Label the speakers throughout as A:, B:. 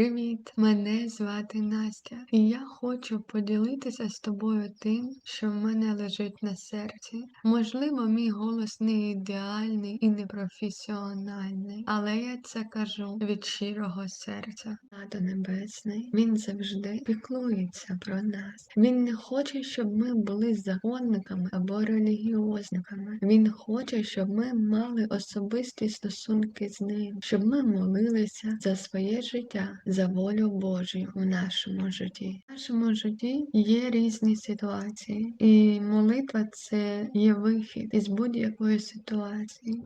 A: Привіт! Мене звати Настя, і я хочу поділитися з тобою тим, що в мене лежить на серці. Можливо, мій голос не ідеальний і не професіональний, але я це кажу від щирого серця. Тато Небесний, він завжди піклується про нас. Він не хоче, щоб ми були законниками або релігіозниками. Він хоче, щоб ми мали особисті стосунки з ним, щоб ми молилися за своє життя за волю Божою у нашому житті. В нашому житті є різні ситуації, і молитва це є вихід із будь-якої ситуації.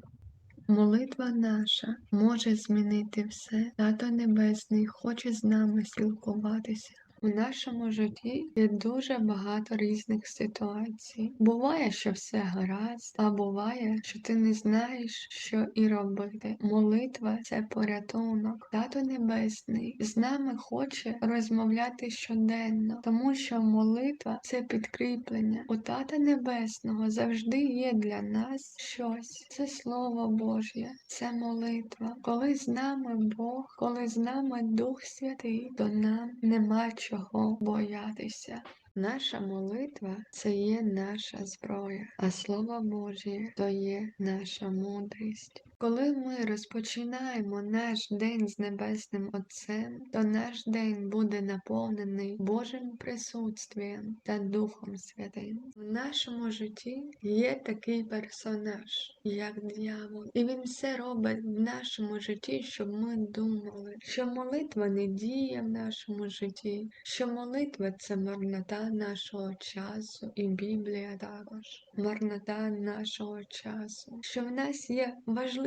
A: Молитва наша може змінити все. Тато Небесний хоче з нами спілкуватися. У нашому житті є дуже багато різних ситуацій. Буває, що все гаразд, а буває, що ти не знаєш, що і робити. Молитва це порятунок. Тато Небесний з нами хоче розмовляти щоденно, тому що молитва це підкріплення. У Тата Небесного завжди є для нас щось. Це Слово Божє, це молитва. Коли з нами Бог, коли з нами Дух Святий, то нам нема чого боятися. Наша молитва це є наша зброя, а Слово Божє то є наша мудрість. Коли ми розпочинаємо наш день з Небесним Отцем, то наш день буде наповнений Божим присутствієм та Духом Святим. В нашому житті є такий персонаж, як дьявол, і він все робить в нашому житті, щоб ми думали, що молитва не діє в нашому житті, що молитва це марнота нашого часу, і Біблія також, марнота нашого часу, що в нас є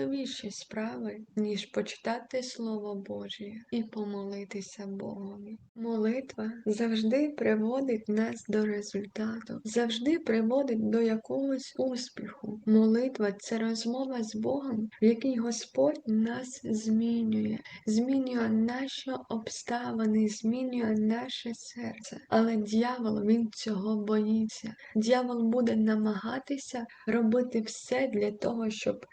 A: важливіші справи, ніж почитати Слово Божє і помолитися Богові. Молитва завжди приводить нас до результату, завжди приводить до якогось успіху. Молитва це розмова з Богом, в якій Господь нас змінює, змінює наші обставини, змінює наше серце. Але дьявол він цього боїться. Дьявол буде намагатися робити все для того, щоб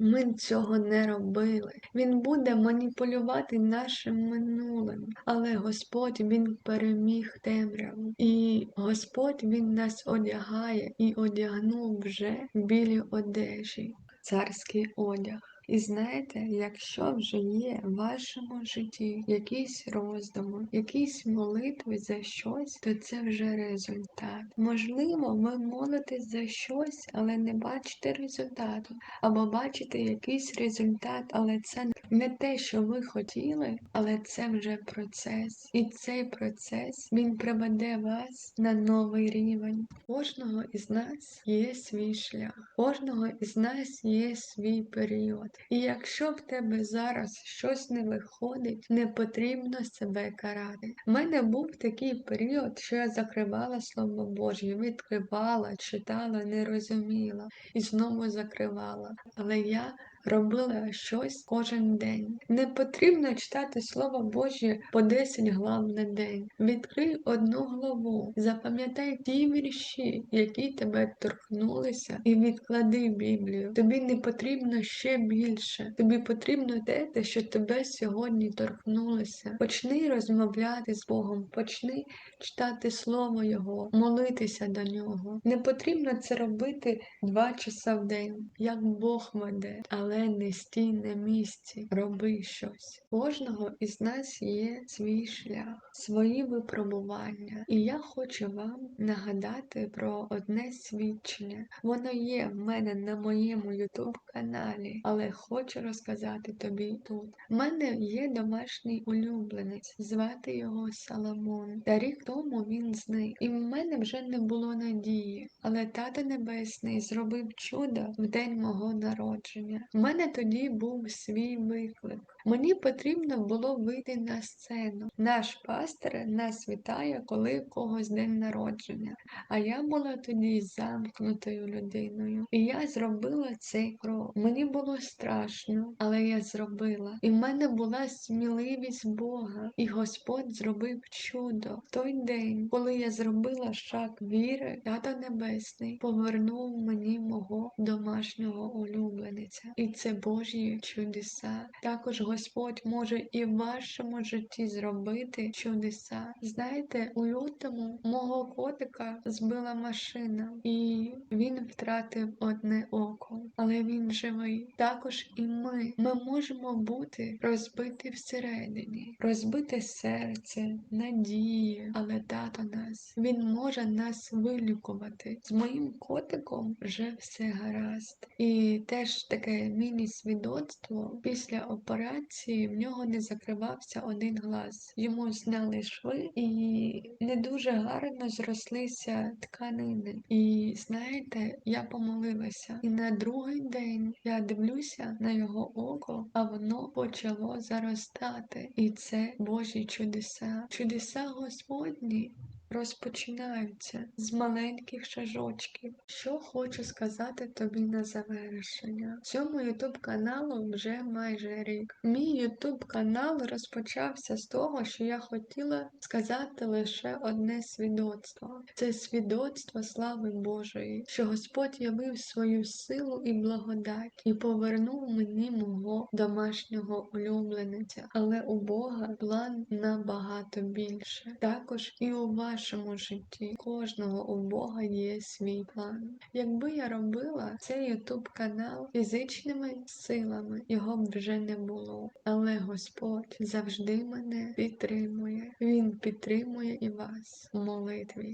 A: ми цього не робили. Він буде маніпулювати нашим минулим, але Господь Він переміг темряву. І Господь Він нас одягає і одягнув вже білі одежі, царський одяг. І знаєте, якщо вже є в вашому житті якісь роздуми, якісь молитви за щось, то це вже результат. Можливо, ви молитесь за щось, але не бачите результату, або бачите якийсь результат, але це не те, що ви хотіли, але це вже процес. І цей процес він приведе вас на новий рівень. Кожного із нас є свій шлях, кожного із нас є свій період. І якщо в тебе зараз щось не виходить, не потрібно себе карати. У мене був такий період, що я закривала Слово Боже, відкривала, читала, не розуміла і знову закривала. Але я робила щось кожен день. Не потрібно читати Слово Божє по 10 глав на день. Відкрий одну главу, запам'ятай ті вірші, які тебе торкнулися, і відклади Біблію. Тобі не потрібно ще більше. Тобі потрібно те, що тебе сьогодні торкнулося. Почни розмовляти з Богом, почни читати Слово Його, молитися до нього. Не потрібно це робити два часа в день, як Бог веде. Але не стій на місці, роби щось. Кожного із нас є свій шлях, свої випробування. І я хочу вам нагадати про одне свідчення. Воно є в мене на моєму YouTube каналі, але хочу розказати тобі тут. У мене є домашній улюбленець, звати його Соломон. Та рік тому він зник, і в мене вже не було надії. Але тато Небесний зробив чудо в день мого народження. У мене тоді був свій виклик. Мені потрібно було вийти на сцену. Наш пастор нас вітає, коли в когось день народження. А я була тоді замкнутою людиною. І я зробила цей крок. Мені було страшно, але я зробила. І в мене була сміливість Бога, і Господь зробив чудо. В той день, коли я зробила шаг віри, Тато Небесний повернув мені мого домашнього улюблениця. І це Божі чудеса. Також Господь може і в вашому житті зробити чудеса. Знаєте, у лютому мого котика збила машина, і він втратив одне око, але він живий. Також і ми. Ми можемо бути розбиті всередині, розбите серце, надії, але тато нас. Він може нас вилікувати. З моїм котиком вже все гаразд. І теж таке міні-свідоцтво. Після операції в нього не закривався один глаз. Йому зняли шви і не дуже гарно зрослися тканини. І знаєте, я помолилася. І на другий день я дивлюся на його око, а воно почало заростати. І це Божі чудеса. Чудеса Господні розпочинаються з маленьких шажочків. Що хочу сказати тобі на завершення. Цьому ютуб каналу вже майже рік. Мій ютуб канал розпочався з того, що я хотіла сказати лише одне свідоцтво. Це свідоцтво слави Божої, що Господь явив свою силу і благодать і повернув мені мого домашнього улюблениця. Але у Бога план набагато більше. Також і у вашому житті кожного у Бога є свій план. Якби я робила цей ютуб канал фізичними силами, його б вже не було. Але Господь завжди мене підтримує. Він підтримує і вас в молитві.